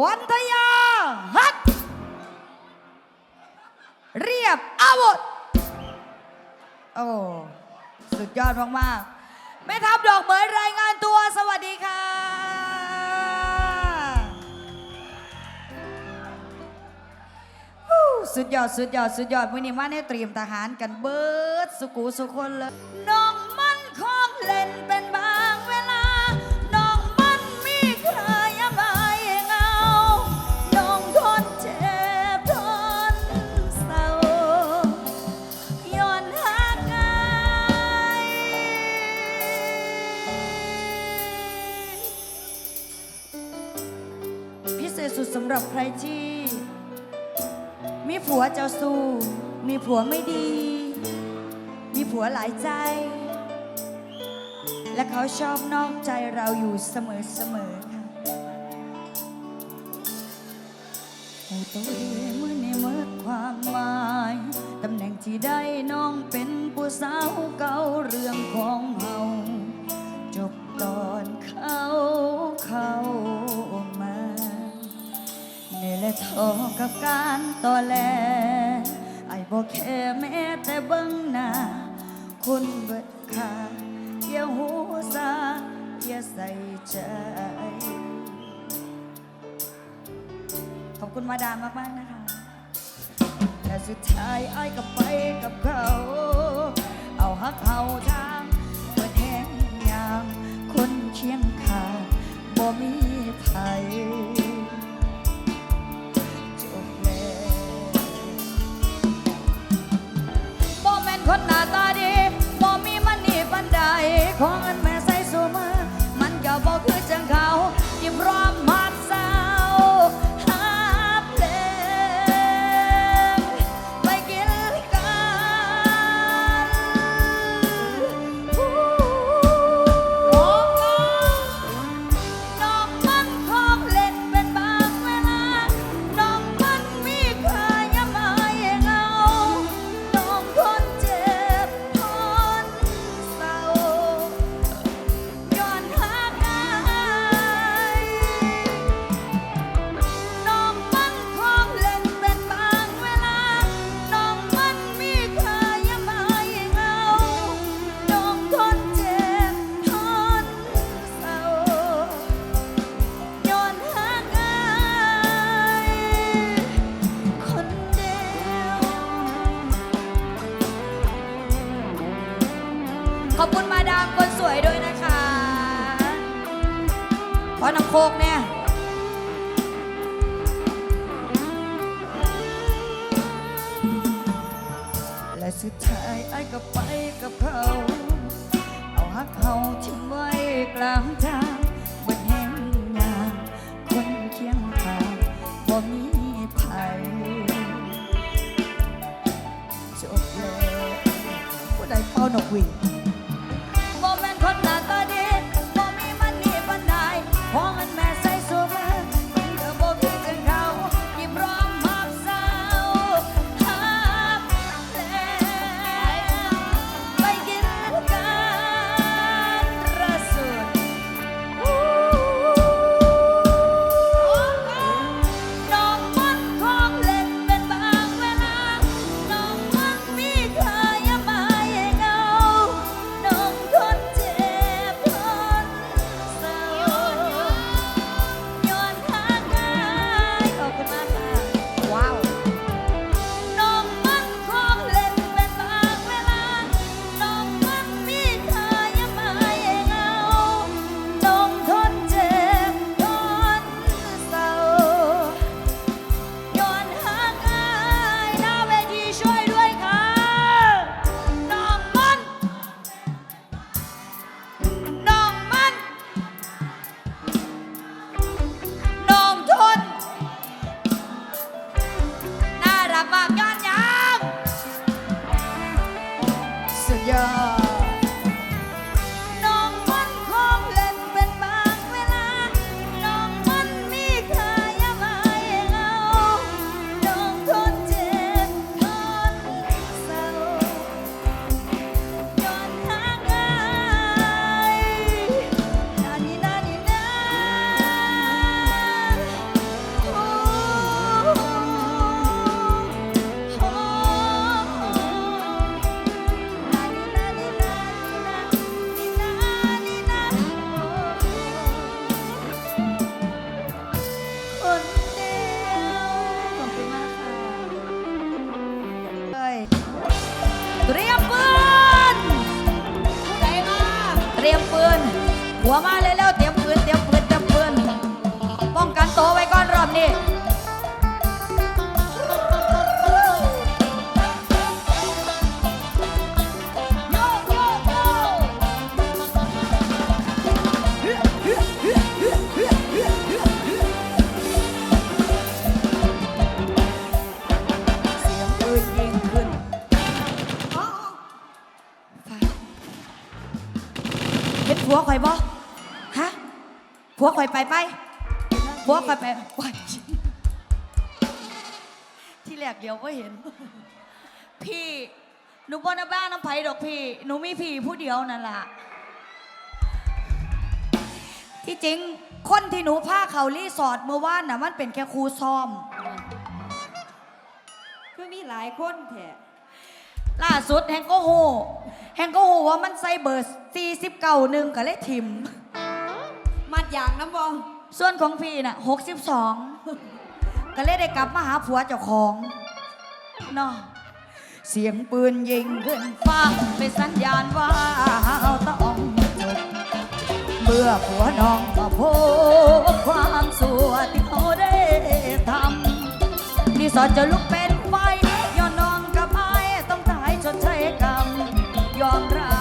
วันทยาฮัดเรียบอาวุธโอ้สุดยอดมากๆแม่ทัพดอกเหมยรายงานตัวสวัสดีค่ะฮู้สุดยอด สุดยอด สุดยอดมื้อนี้มาในเตรียมทหารกันเบิดสุกูสุคนเลย ไม่ดี มีผัวหลายใจ และเขาชอบนอกใจเราอยู่เสมอเสมอค่ะโอ้ตัวเองเมื่อในเมื่อความหมายตำแหน่งที่ได้น้องเป็นผู้สาวเก่าเรื่องของเฮาจบตอนเขาเข้ามาในและทอกับการต่อแล อ้บอกแค่แม้แต่เบิ่งหน้าคุณเบิดค่าอย่าหูซาอย่าใส่ใจ ขอบคุณมาดามมาก ๆ นะคะและสุดท้ายไอ้ก็ไปกับเขา เอาฮักเอาทางเปิดแห้งยาม คนเคียงข้างบ่มีไผ คนหน้าตา สุดท้ายไอ้ก็ไปกับเขาเอาฮักเขาทิ้งไว้กลางทางบนแห่งยานคนเคียงข้างบ่มีภัยจบแล้วผู้ใดเป้านกหวีด 我妈嘞 ผัวข่อยไปไปผัวข่อยไปว้ายที่แรกเดียวก็เห็น พี่หนูบนบ้านน้ำไผ่ดอกพี่ หนูมีพี่ผู้เดียวนั่นล่ะที่จริงคนที่หนูพาเขารีสอร์ทเมื่อวานน่ะมันเป็นแค่ครูซ้อมคือมีหลายคนแท้ล่าสุดแฮงก็โหแฮงก็โหว่ามันใส่เบอร์49เก้าหนึ่งก็เลยทิมมัด อย่างน้ำบอส่วนของพี่น่ะ62ก็เลยได้กลับมาหาผัวเจ้าของเนาะเสียงปืนยิงขึ้นฟ้าเป็นสัญญาณว่าเาต้องจบเมื่อผัวน้องมาพบความสัวที่เขาได้ทำนี่สอนจะลุกเป็นไฟย้อนน้องกับไอ้ต้องตายชดใช้กรรมยอมรับ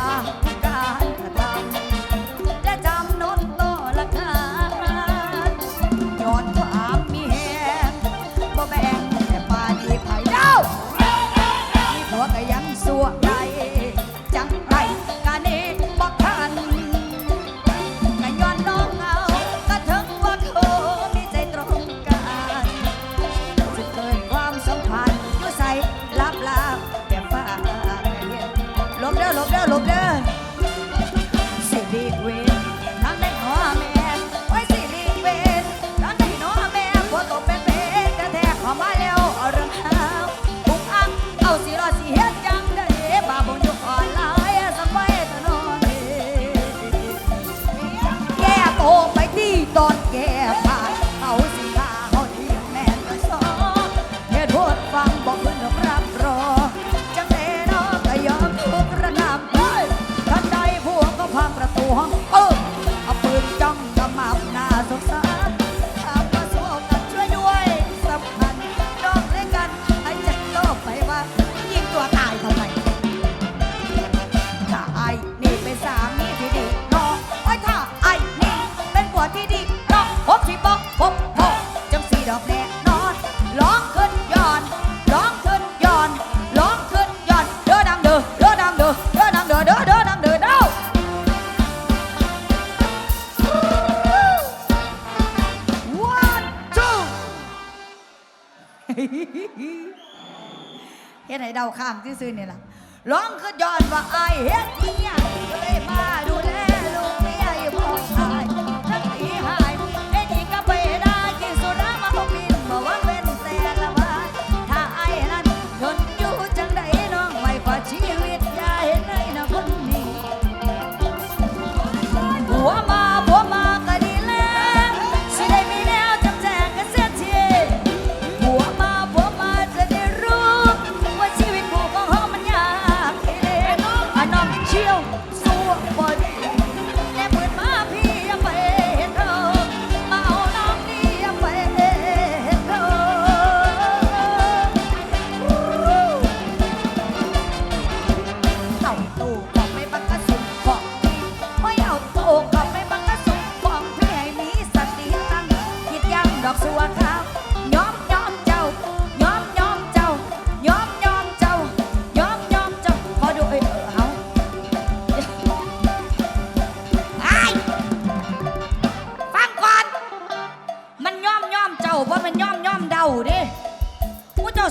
ก้วข้างที่ซื้อนี่ล่ะร้องคือย้อนว่าอายเฮ็ดเมียเลยมาดูแล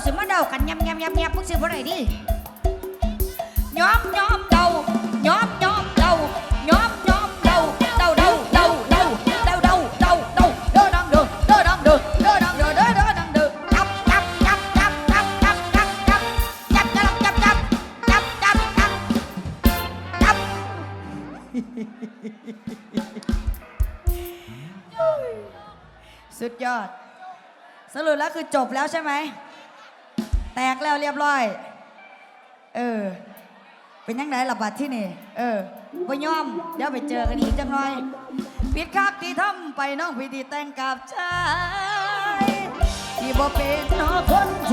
สิมาเดากันยำยำยำยำพวกสิบ่ได้ดิย้อมย้อมเดาย้อมย้อมเดาย้อมย้อมเดาเดาเดาเดาเดาเดาเดาเดาเดาเดาดังเดอเดาดังเดอเดาดังเดอเดาเดาดังเดอจับจับจับจับจับจับจับจับจับจับจับจับจับจับจับจับสุดยอดสรุปแล้วคือจบแล้วใช่ไหม แตกแล้วเรียบร้อย เออ เป็นยังไงระบาดที่นี่ เออบ่ยอม เดี๋ยวไปเจอกันอีกจังหน่อย ปิดคาบที่ทำไปน้องพิธีแต่งกับชายที่บอกเป็นน้องคนเท